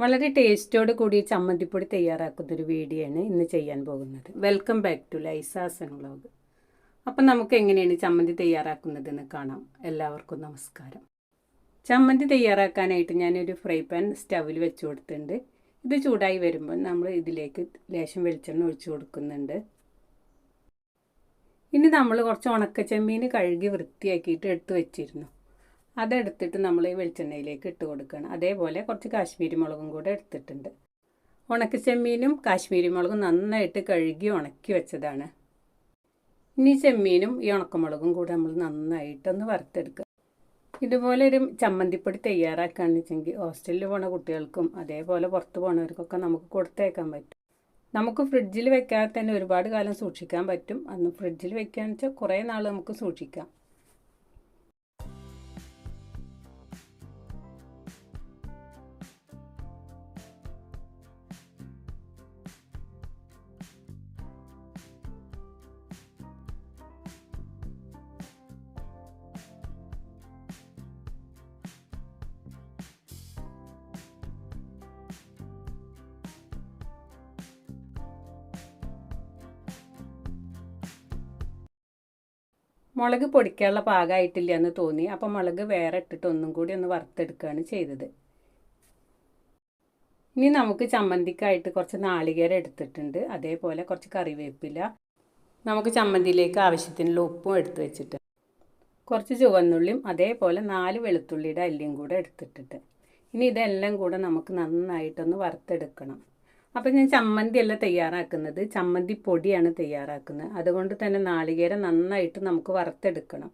വളരെ ടേസ്റ്റോട് കൂടി ചമ്മന്തിപ്പൊടി തയ്യാറാക്കുന്ന ഒരു വീഡിയോ ആണ് ഇന്ന് ചെയ്യാൻ പോകുന്നത്. വെൽക്കം ബാക്ക് ടു ലൈസാസൻ വ്ളോഗ് അപ്പം നമുക്ക് എങ്ങനെയാണ് ചമ്മന്തി തയ്യാറാക്കുന്നതെന്ന് കാണാം. എല്ലാവർക്കും നമസ്കാരം. ചമ്മന്തി തയ്യാറാക്കാനായിട്ട് ഞാനൊരു ഫ്രൈ പാൻ സ്റ്റവിൽ വെച്ച് കൊടുത്തിട്ടുണ്ട്. ഇത് ചൂടായി വരുമ്പോൾ നമ്മൾ ഇതിലേക്ക് ലേശം വെളിച്ചെണ്ണ ഒഴിച്ചു കൊടുക്കുന്നുണ്ട്. ഇനി നമ്മൾ കുറച്ച് ഉണക്കച്ചെമ്മീൻ കഴുകി വൃത്തിയാക്കിയിട്ട് എടുത്തു വെച്ചിരുന്നു. അതെടുത്തിട്ട് നമ്മൾ ഈ വെളിച്ചെണ്ണയിലേക്ക് ഇട്ട് കൊടുക്കണം അതേപോലെ കുറച്ച് കാശ്മീരി മുളകും കൂടെ എടുത്തിട്ടുണ്ട്. ഉണക്കച്ചെമ്മീനും കാശ്മീരി മുളകും നന്നായിട്ട് കഴുകി ഉണക്കി വെച്ചതാണ്. ഇനി ചെമ്മീനും ഈ ഉണക്കമുളകും കൂടെ നമ്മൾ നന്നായിട്ടൊന്ന് വറുത്തെടുക്കുക. ഇതുപോലെ ഒരു ചമ്മന്തിപ്പൊടി തയ്യാറാക്കുകയാണെന്ന് വെച്ചെങ്കിൽ ഹോസ്റ്റലിൽ പോണ കുട്ടികൾക്കും അതേപോലെ പുറത്ത് പോണവർക്കൊക്കെ നമുക്ക് കൊടുത്തേക്കാൻ പറ്റും. നമുക്ക് ഫ്രിഡ്ജിൽ വെക്കാതെ തന്നെ ഒരുപാട് കാലം സൂക്ഷിക്കാൻ പറ്റും. അന്ന് ഫ്രിഡ്ജിൽ വെക്കുകയാണെന്ന് വെച്ചാൽ കുറേ നാൾ നമുക്ക് സൂക്ഷിക്കാം. മുളക് പൊടിക്കാനുള്ള പാകമായിട്ടില്ല എന്ന് തോന്നി. അപ്പോൾ മുളക് വേറെ ഇട്ടിട്ട് ഒന്നും കൂടി ഒന്ന് വറുത്തെടുക്കുകയാണ് ചെയ്തത്. ഇനി നമുക്ക് ചമ്മന്തിക്കായിട്ട് കുറച്ച് നാളികേരം എടുത്തിട്ടുണ്ട്. അതേപോലെ കുറച്ച് കറിവേപ്പില നമുക്ക് ചമ്മന്തിയിലേക്ക് ആവശ്യത്തിനുള്ള ഉപ്പും എടുത്തു വെച്ചിട്ട് കുറച്ച് ചുവന്നുള്ളിയും അതേപോലെ നാല് വെളുത്തുള്ളിയുടെ അല്ലിയും കൂടെ എടുത്തിട്ടിട്ട്. ഇനി ഇതെല്ലാം കൂടെ നമുക്ക് നന്നായിട്ടൊന്ന് വറുത്തെടുക്കണം. അപ്പം ഞാൻ ചമ്മന്തിയല്ല തയ്യാറാക്കുന്നത്. ചമ്മന്തി പൊടിയാണ് തയ്യാറാക്കുന്നത്. അതുകൊണ്ട് തന്നെ നാളികേരം നന്നായിട്ട് നമുക്ക് വറുത്തെടുക്കണം.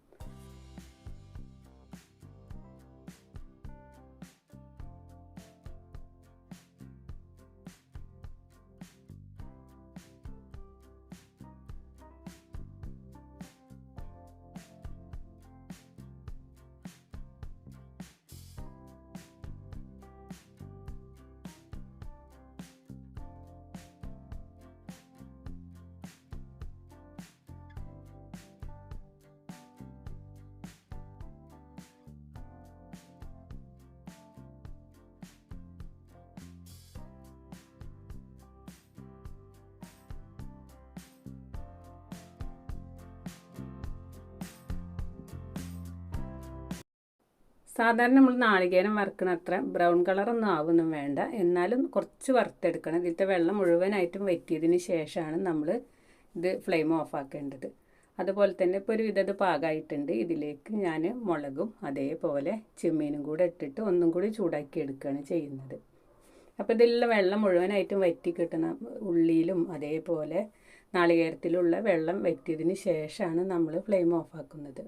സാധാരണ നമ്മൾ നാളികേരം വറുക്കണ അത്ര ബ്രൗൺ കളറൊന്നും ആവുന്നും വേണ്ട. എന്നാലും കുറച്ച് വറുത്തെടുക്കണം. ഇതിലത്തെ വെള്ളം മുഴുവനായിട്ടും വറ്റിയതിന് ശേഷമാണ് നമ്മൾ ഇത് ഫ്ലെയിം ഓഫ് ആക്കേണ്ടത് അതുപോലെ തന്നെ ഇപ്പോൾ ഒരു വിധത് പാകമായിട്ടുണ്ട് ഇതിലേക്ക് ഞാൻ മുളകും അതേപോലെ ചെമ്മീനും കൂടെ ഇട്ടിട്ട് ഒന്നും കൂടി ചൂടാക്കി എടുക്കുകയാണ് ചെയ്യുന്നത്. അപ്പോൾ ഇതിലുള്ള വെള്ളം മുഴുവനായിട്ടും വറ്റി കിട്ടണം ഉള്ളിയിലും അതേപോലെ നാളികേരത്തിലുള്ള വെള്ളം വറ്റിയതിന് ശേഷമാണ് നമ്മൾ ഫ്ലെയിം ഓഫ് ആക്കുന്നത്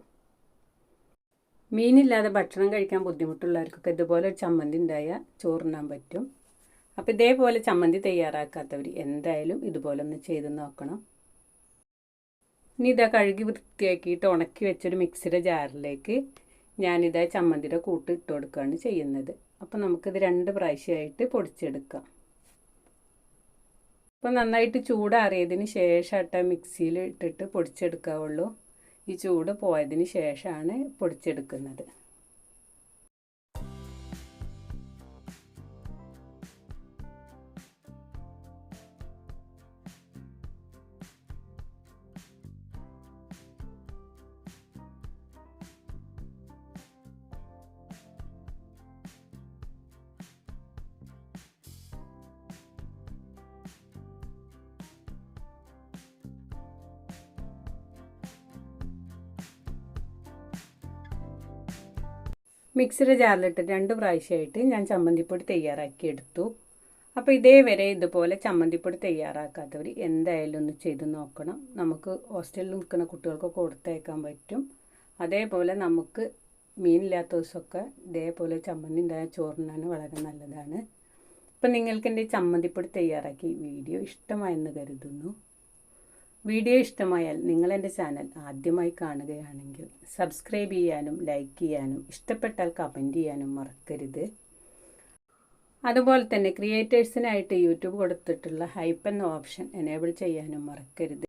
മീനില്ലാതെ ഭക്ഷണം കഴിക്കാൻ ബുദ്ധിമുട്ടുള്ളവർക്കൊക്കെ ഇതുപോലെ ഒരു ചമ്മന്തി ഉണ്ടായാൽ ചോറുണ്ണാൻ പറ്റും. അപ്പോൾ ഇതേപോലെ ചമ്മന്തി തയ്യാറാക്കാത്തവർ എന്തായാലും ഇതുപോലെ ഒന്ന് ചെയ്ത് നോക്കണം. ഇനി ഇതാ കഴുകി വൃത്തിയാക്കിയിട്ട് ഉണക്കി വെച്ചൊരു മിക്സിയുടെ ജാറിലേക്ക് ഞാനിതാ ചമ്മന്തിയുടെ കൂട്ട് ഇട്ട് കൊടുക്കുകയാണ് ചെയ്യുന്നത്. അപ്പോൾ നമുക്കിത് രണ്ട് പ്രാവശ്യമായിട്ട് പൊടിച്ചെടുക്കാം. അപ്പോൾ നന്നായിട്ട് ചൂടാറിയതിന് ശേഷം ശേഷമായിട്ട് മിക്സിയിൽ ഇട്ടിട്ട് പൊടിച്ചെടുക്കാവുള്ളൂ. ഈ ചൂട് പോയതിന് ശേഷമാണ് പൊടിച്ചെടുക്കുന്നത്. മിക്സിയുടെ ജാറിലിട്ട് രണ്ട് പ്രാവശ്യമായിട്ട് ഞാൻ ചമ്മന്തിപ്പൊടി തയ്യാറാക്കി എടുത്തു. അപ്പോൾ ഇതേവരെ ഇതുപോലെ ചമ്മന്തിപ്പൊടി തയ്യാറാക്കാത്തവർ എന്തായാലും ഒന്ന് ചെയ്ത് നോക്കണം. നമുക്ക് ഹോസ്റ്റലിൽ നിൽക്കുന്ന കുട്ടികൾക്ക് കൊടുത്തേക്കാൻ പറ്റും. അതേപോലെ നമുക്ക് മീനില്ലാത്ത ദിവസമൊക്കെ ഇതേപോലെ ചമ്മന്തി ഉണ്ടായ ചോറിനാണ് വളരെ നല്ലതാണ്. അപ്പം നിങ്ങൾക്ക് എന്റെ ചമ്മന്തിപ്പൊടി തയ്യാറാക്കി വീഡിയോ ഇഷ്ടമായെന്ന് കരുതുന്നു. വീഡിയോ ഇഷ്ടമായാൽ നിങ്ങൾ എന്റെ ചാനൽ ആദ്യമായി കാണുകയാണെങ്കിൽ സബ്സ്ക്രൈബ് ചെയ്യാനും ലൈക്ക് ചെയ്യാനും ഇഷ്ടപ്പെട്ടാൽ കമന്റ് ചെയ്യാനും മറക്കരുത്. അതുപോലെ തന്നെ ക്രിയേറ്റേഴ്സിനായിട്ട് യൂട്യൂബ് കൊടുത്തിട്ടുള്ള ഹൈപ്പ് എന്ന ഓപ്ഷൻ എനേബിൾ ചെയ്യാനും മറക്കരുത്.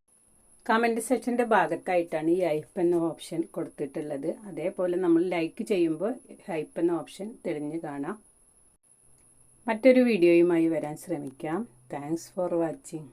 കമന്റ് സെക്ഷന്റെ ഭാഗത്തായിട്ടാണ് ഈ ഹൈപ്പ് എന്ന ഓപ്ഷൻ കൊടുത്തിട്ടുള്ളത്. അതേപോലെ നമ്മൾ ലൈക്ക് ചെയ്യുമ്പോൾ ഹൈപ്പ് എന്ന ഓപ്ഷൻ തെളിഞ്ഞ് കാണാം. മറ്റൊരു വീഡിയോയുമായി വരാൻ ശ്രമിക്കാം. Thanks for watching.